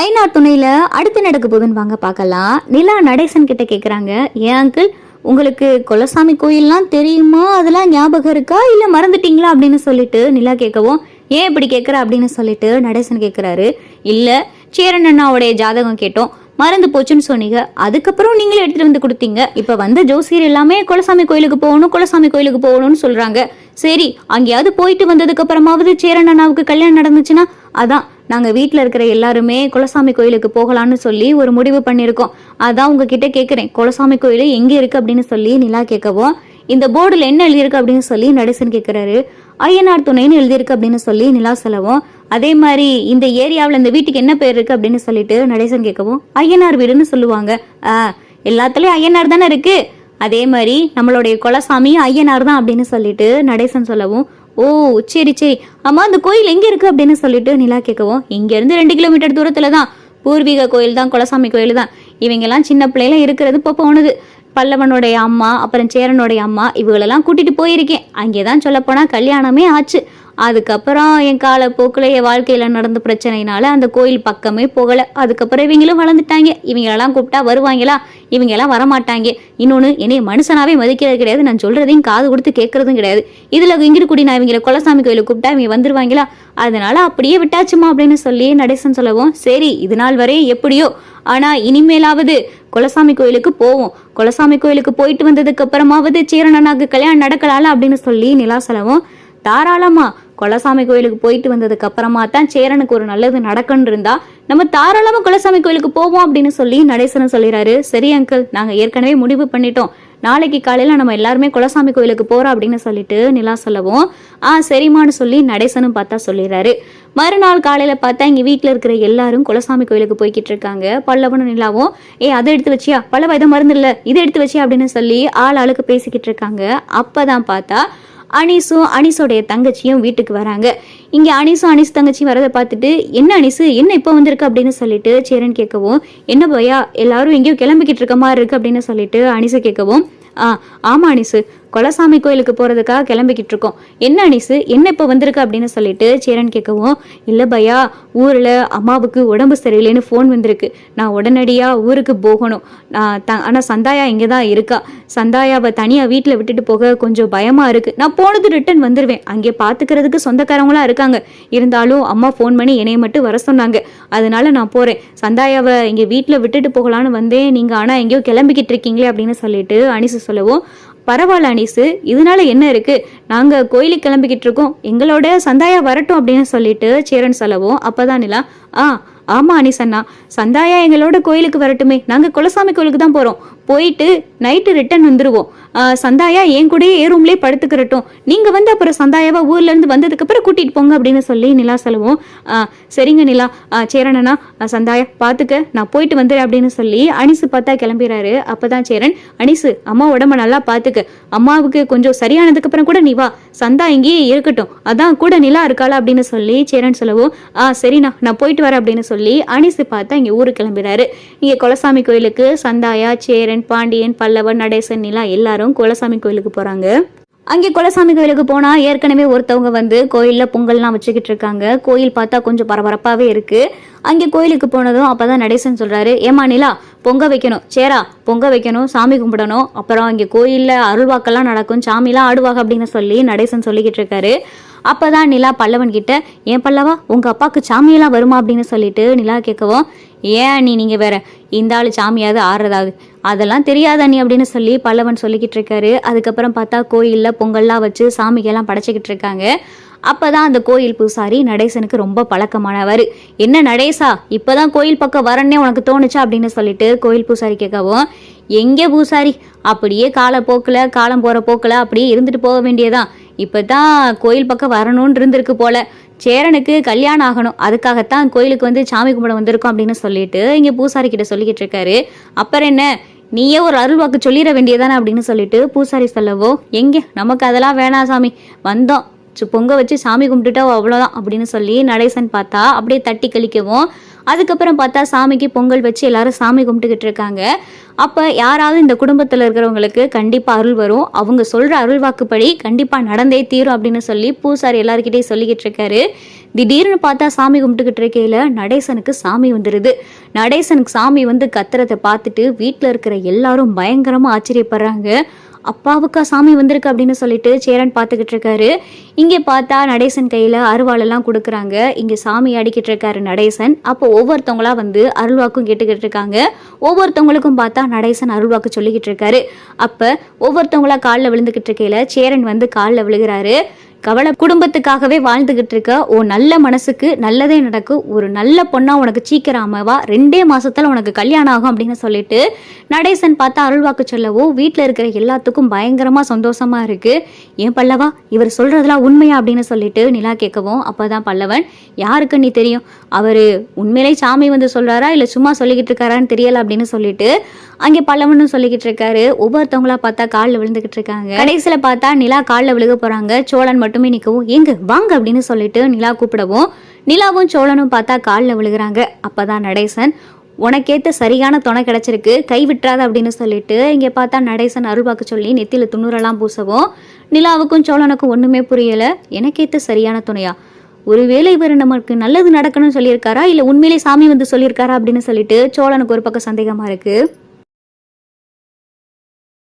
ஐநா துணையில அடுத்து நடக்க போகுதுன்னு வாங்க பார்க்கலாம். நிலா நடேசன் கிட்ட கேக்குறாங்க ஏன் அங்கிள் உங்களுக்கு கொலசாமி கோயில்லாம் தெரியுமா? அதெல்லாம் ஞாபகம் இருக்கா? இல்ல மறந்துட்டீங்களா? அப்படின்னு சொல்லிட்டு நிலா கேட்கவும் ஏன் இப்படி கேட்குற அப்படின்னு சொல்லிட்டு நடேசன் கேட்குறாரு இல்லை சேரன் அண்ணாவுடைய ஜாதகம் கேட்டோம். மறந்து போச்சுன்னு சொன்னீங்க. அதுக்கப்புறம் நீங்களே எடுத்துட்டு வந்து கொடுத்தீங்க. இப்போ வந்த ஜோசியர் எல்லாமே குலசாமி கோயிலுக்கு போகணும் குலசாமி கோயிலுக்கு போகணும்னு சொல்கிறாங்க சரி அங்கேயாவது போயிட்டு வந்ததுக்கு அப்புறமாவது சேரன் அண்ணாவுக்கு கல்யாணம் நடந்துச்சுன்னா அதான். நாங்கள் வீட்டில் இருக்கிற எல்லாருமே குலசாமி கோயிலுக்கு போகலான்னு சொல்லி ஒரு முடிவு பண்ணியிருக்கோம். அதான் உங்ககிட்ட கேட்குறேன் குலசாமி கோயில் எங்கே இருக்கு அப்படின்னு சொல்லி நிலா கேட்கவும் இந்த போர்டில் என்ன எழுதியிருக்கு அப்படின்னு சொல்லி நடேசன் கேட்குறாரு ஐயனார் துணைன்னு எழுதியிருக்கு அப்படின்னு சொல்லி நிலா சொல்லவும் அதே மாதிரி இந்த ஏரியாவில் இந்த வீட்டுக்கு என்ன பேர் இருக்கு அப்படின்னு சொல்லிட்டு நடேசன் கேட்கவும் ஐயனார் வீடுன்னு சொல்லுவாங்க. ஆ எல்லாத்துலேயும் ஐயனார் தானே இருக்கு. அதே மாதிரி நம்மளுடைய குலசாமி ஐயனார் தான் அப்படின்னு சொல்லிட்டு நடேசன் சொல்லவும் ஓ சரி சரி. அம்மா அந்த கோயில் எங்கே இருக்குது அப்படின்னு சொல்லிட்டு நிலா கேட்கவும் இங்கேருந்து ரெண்டு கிலோமீட்டர் தூரத்தில் தான் பூர்வீக கோயில் தான் குலசாமி கோயில் தான் இவங்கெல்லாம் சின்ன பிள்ளையில இருக்கிறது இப்போ போனது. பல்லவனுடைய அம்மா அப்புறம் சேரனுடைய அம்மா இவங்களெல்லாம் கூட்டிகிட்டு போயிருக்கேன். அங்கே தான் சொல்லப்போனால் கல்யாணமே ஆச்சு. அதுக்கப்புறம் என் காலப்போக்கில் என் வாழ்க்கையில் நடந்த பிரச்சனைனால அந்த கோயில் பக்கமே போகலை. அதுக்கப்புறம் இவங்களும் வளர்ந்துட்டாங்க. இவங்களெல்லாம் கூப்பிட்டா வருவாங்களா? இவங்கெல்லாம் வரமாட்டாங்க. இன்னொன்று என்னை மனுஷனாவே மதிக்கிறது கிடையாது. நான் சொல்கிறதையும் காது கொடுத்து கேட்கறதும் கிடையாது. இதில் இங்கிட்டு நான் இவங்களை குலசாமி கோயிலுக்கு கூப்பிட்டா இவங்க வந்துருவாங்களா? அதனால அப்படியே விட்டாச்சுமா அப்படின்னு சொல்லி நடேசன் சொல்லவும் சரி இது நாள் வரையும் எப்படியோ. ஆனால் இனிமேலாவது குலசாமி கோயிலுக்கு போவோம். குலசாமி கோயிலுக்கு போயிட்டு வந்ததுக்கு அப்புறமாவது சீரணனாக்கு கல்யாணம் நடக்கலாம்ல அப்படின்னு சொல்லி நிலா செலவும் தாராளமா குலசாமி கோயிலுக்கு போயிட்டு வந்ததுக்கு அப்புறமா தான் சேரனுக்கு ஒரு நல்லது நடக்குன்னு இருந்தா நம்ம தாராளமா குலசாமி கோயிலுக்கு போவோம் அப்படின்னு சொல்லி நடேசன் சொல்லிடுறாரு சரி அங்கிள் நாங்க ஏற்கனவே முடிவு பண்ணிட்டோம். நாளைக்கு காலையில நம்ம எல்லாருமே குலசாமி கோயிலுக்கு போறோம் அப்படின்னு சொல்லிட்டு நிலா சொல்லவும் ஆ சரிம்மான்னு சொல்லி நடேசனும் பார்த்தா சொல்லிடுறாரு மறுநாள் காலையில பார்த்தா இங்க வீட்டில் இருக்கிற எல்லாரும் குலசாமி கோயிலுக்கு போய்கிட்டு இருக்காங்க. பல்லவனும் நிலாவும் ஏ அதை எடுத்து வச்சியா? பல்லவ இதை மருந்து இல்ல இதை எடுத்து வச்சியா? அப்படின்னு சொல்லி ஆள் ஆளுக்கு பேசிக்கிட்டு இருக்காங்க. அப்பதான் பார்த்தா அனிஸும் அனிஸோடைய தங்கச்சியும் வீட்டுக்கு வராங்க. இங்கே அனிஸும் அனிஸ் தங்கச்சியும் வரதை பார்த்துட்டு என்ன அனிசு என்ன இப்போ வந்திருக்கு? அப்படின்னு சொல்லிட்டு சேரன் கேட்கவும் என்ன பையா? எல்லாரும் எங்கேயோ கிளம்பிக்கிட்டு இருக்க மாதிரி இருக்கு அப்படின்னு சொல்லிட்டு அனிசு கேட்கவும் ஆ ஆமா அனிசு கொலசாமி கோயிலுக்கு போறதுக்காக கிளம்பிக்கிட்டு இருக்கோம் என்ன அனிசு? என்ன இப்போ வந்திருக்கு அப்படின்னு சொல்லிட்டு சேரன் கேட்கவும் இல்லை பையா ஊரில் அம்மாவுக்கு உடம்பு சரியில்லைன்னு ஃபோன் வந்திருக்கு. நான் உடனடியாக ஊருக்கு போகணும். நான் த ஆனால் சந்தாயா இங்கே தான் இருக்கா. சந்தாயாவை தனியாக வீட்டில் விட்டுட்டு போக கொஞ்சம் பயமாக இருக்குது நான் போனது ரிட்டன் வந்துடுவேன் அங்கே பார்த்துக்கிறதுக்கு சொந்தக்காரங்களாம் இருக்காங்க. இருந்தாலும் அம்மா ஃபோன் பண்ணி என்னை மட்டும் வர சொன்னாங்க. அதனால நான் போகிறேன் சந்தாயாவை இங்கே வீட்டில் விட்டுட்டு போகலான்னு வந்தேன். நீங்கள் ஆனால் எங்கேயோ கிளம்பிக்கிட்டு இருக்கீங்களே அப்படின்னு சொல்லிட்டு அனிசு சொல்லவும் பரவாயில்ல அனிசு. இதனால என்ன இருக்கு? நாங்க கோயிலுக்கு கிளம்பிக்கிட்டு இருக்கோம். எங்களோட சந்தாயா வரட்டும் அப்படின்னு சொல்லிட்டு சேரன் சொல்லவும். அப்பதான் நிலா ஆ ஆமா அனிசண்ணா. சந்தாயா எங்களோட கோயிலுக்கு வரட்டுமே. நாங்க குலசாமி கோயிலுக்கு தான் போறோம். போயிட்டு நைட்டு ரிட்டர்ன் வந்துடுவோம் சந்தாயா என் கூடயே ஏ ரூம்லேயே படுத்துக்கிறட்டும். நீங்கள் வந்து அப்புறம் சந்தாயாவை ஊர்லேருந்து வந்ததுக்கப்புறம் வந்ததுக்கு அப்புறம் போங்க அப்படின்னு சொல்லி நிலா சொல்லுவோம். ஆ, சரிங்க நிலா. ஆ, சேரனண்ணா சந்தாயா பார்த்துக்க நான் போயிட்டு வந்துடுறேன் அப்படின்னு சொல்லி அனிசு பார்த்தா கிளம்பிடுறாரு அப்பதான் சேரன் அனிசு அம்மா உடம்ப நல்லா பார்த்துக்க அம்மாவுக்கு கொஞ்சம் சரியானதுக்கு அப்புறம் கூட நீ வா. சந்தா இங்கேயே இருக்கட்டும். அதான் கூட நிலா இருக்காளா? அப்படின்னு சொல்லி சேரன் சொல்லவும். ஆ சரிண்ணா நான் போயிட்டு வரேன் அப்படின்னு சொல்லி அனிசு பார்த்தா இங்கே ஊருக்கு கிளம்பிடுறாரு இங்கே குலசாமி கோயிலுக்கு சந்தாயா சேரன் பாண்டியன் பல்லவன் நடேசன் நிலா எல்லாரும் குலசாமி கோயிலுக்கு போறாங்க. அங்கே குலசாமி கோயிலுக்கு போனா ஏற்கனவே ஒருத்தவங்க வந்து கோயிலில் பொங்கல்லாம் வச்சுக்கிட்டு இருக்காங்க. கோயில் பார்த்தா கொஞ்சம் பரபரப்பாகவே இருக்கு. அங்கே கோயிலுக்கு போனதும் அப்பதான் நடேசன் சொல்றாரு ஏமா நிலா பொங்க வைக்கணும். சேரா பொங்க வைக்கணும். சாமி கும்பிடணும். அப்புறம் அங்கே கோயிலில் அருள்வாக்கெல்லாம் நடக்கும். சாமிலாம் ஆடுவாங்க அப்படின்னு சொல்லி நடேசன் சொல்லிக்கிட்டு இருக்காரு. அப்பதான் நிலா பல்லவன் கிட்ட ஏன் பல்லவா உங்க அப்பாவுக்கு சாமியெல்லாம் வருமா? அப்படின்னு சொல்லிட்டு நிலா கேட்கவும் ஏன் நீ நீங்கள் வேற? இந்த ஆள் சாமியாவது ஆடுறதாவது அதெல்லாம் தெரியாது அண்ணி அப்படின்னு சொல்லி பல்லவன் சொல்லிக்கிட்டு இருக்காரு. அதுக்கப்புறம் பார்த்தா கோயிலில் பொங்கல்லாம் வச்சு சாமிக்கெல்லாம் படைச்சிக்கிட்டு இருக்காங்க. அப்போ தான் அந்த கோயில் பூசாரி நடேசனுக்கு ரொம்ப பழக்கமானவர். என்ன நடேசா இப்பதான் கோயில் பக்கம் வரனே உனக்கு தோணுச்சா அப்படின்னு சொல்லிட்டு கோயில் பூசாரி கேட்கவும் எங்கே பூசாரி? அப்படியே காலப்போக்கில் காலம் போகிற போக்கில் அப்படியே இருந்துட்டு போக வேண்டியதான் இப்போ தான் கோயில் பக்கம் வரணும்னு இருந்திருக்கு போல. சேரனுக்கு கல்யாணம் ஆகணும். அதுக்காகத்தான் கோயிலுக்கு வந்து சாமி கும்பிட வந்திருக்கோம் அப்படின்னு சொல்லிட்டு இங்கே பூசாரி கிட்ட சொல்லிக்கிட்டு இருக்காரு. அப்புறம் என்ன? நீயே ஒரு அருள் வாக்கு சொல்லிட வேண்டியதானே அப்படின்னு சொல்லிட்டு பூசாரி சொல்லவோ எங்கே? நமக்கு அதெல்லாம் வேணாம் சாமி. வந்தோம். சு- பொங்க வச்சு சாமி கும்பிட்டுட்டா அவ்வளோதான் அப்படின்னு சொல்லி நடேசன் பார்த்தா அப்படியே தட்டி கழிக்கவும் அதுக்கப்புறம் பார்த்தா சாமிக்கு பொங்கல் வச்சு எல்லாரும் சாமி கும்பிட்டுக்கிட்டு இருக்காங்க. அப்போ யாராவது இந்த குடும்பத்தில் இருக்கிறவங்களுக்கு கண்டிப்பாக அருள் வரும். அவங்க சொல்கிற அருள் வாக்குப்படி கண்டிப்பாக நடந்தே தீரும் அப்படின்னு சொல்லி பூசாரி எல்லாருக்கிட்டே சொல்லிக்கிட்டு இருக்காரு. திடீர்னு பார்த்தா சாமி கும்பிட்டுக்கிட்டு இருக்கையில் நடேசனுக்கு சாமி வந்துடுது நடேசனுக்கு சாமி வந்து கத்துறதை பார்த்துட்டு வீட்டில் இருக்கிற எல்லாரும் பயங்கரமாக ஆச்சரியப்படுறாங்க. அப்பாவுக்கா சாமி வந்திருக்கு அப்படின்னு சொல்லிட்டு சேரன் பார்த்துக்கிட்டு இருக்காரு. இங்கே பார்த்தா நடேசன் கையில் அருவாளெல்லாம் கொடுக்குறாங்க. இங்கே சாமி அடிக்கிட்டு இருக்காரு நடேசன். அப்போ ஒவ்வொருத்தவங்களா வந்து அருள்வாக்கும் கேட்டுக்கிட்டு இருக்காங்க. ஒவ்வொருத்தவங்களுக்கும் பார்த்தா நடேசன் அருள்வாக்கு சொல்லிக்கிட்டு இருக்காரு. அப்போ ஒவ்வொருத்தவங்களா காலில் விழுந்துக்கிட்டு இருக்கையில் சேரன் வந்து காலில் விழுகிறாரு. கவலை குடும்பத்துக்காகவே வாழ்ந்துகிட்டு இருக்க ஓ நல்ல மனசுக்கு நல்லதே நடக்கும் ஒரு நல்ல பொண்ணா உனக்கு சீக்கிரம் அமைவா ரெண்டே மாசத்துல உனக்கு கல்யாணம் ஆகும் அப்படின்னு சொல்லிட்டு நடேசன் பார்த்தா அருள்வாக்கு சொல்லவோ வீட்டில் இருக்கிற எல்லாத்துக்கும் பயங்கரமா சந்தோஷமா இருக்கு. ஏன் பல்லவா இவர் சொல்றதெல்லாம் உண்மையா அப்படின்னு சொல்லிட்டு நிலா கேட்கவும் அப்பதான் பல்லவன் யாருக்கு நீ தெரியும்? அவரு உண்மையிலே சாமி வந்து சொல்றாரா இல்ல சும்மா சொல்லிக்கிட்டு இருக்காரான்னு தெரியல? அப்படின்னு சொல்லிட்டு அங்கே பல்லவனும் சொல்லிக்கிட்டு இருக்காரு ஒவ்வொருத்தவங்களா பார்த்தா காலில் விழுந்துகிட்டு இருக்காங்க கடைசியில பார்த்தா நிலா காலில் விழுக போறாங்க. சோழன் மட்டும் மட்டுமே நிற்கவும் எங்க வாங்க அப்படின்னு சொல்லிட்டு நிலா கூப்பிடவும் நிலாவும் சோழனும் பார்த்தா காலில் விழுகிறாங்க. அப்போதான் நடேசன் உனக்கேத்த சரியான துணை கிடைச்சிருக்கு கை விட்டுறாத அப்படின்னு சொல்லிட்டு இங்கே பார்த்தா நடேசன் அருள்வாக்கு சொல்லி நெத்தியில் துண்ணூரெல்லாம் பூசவும் நிலாவுக்கும் சோழனுக்கும் ஒன்றுமே புரியலை. எனக்கேத்த சரியான துணையா? ஒருவேளை இவர் நமக்கு நல்லது நடக்கணும்னு சொல்லியிருக்காரா? இல்லை உண்மையிலே சாமி வந்து சொல்லியிருக்காரா? அப்படின்னு சொல்லிட்டு சோழனுக்கு ஒரு பக்கம் சந்தேகமாக இருக்கு.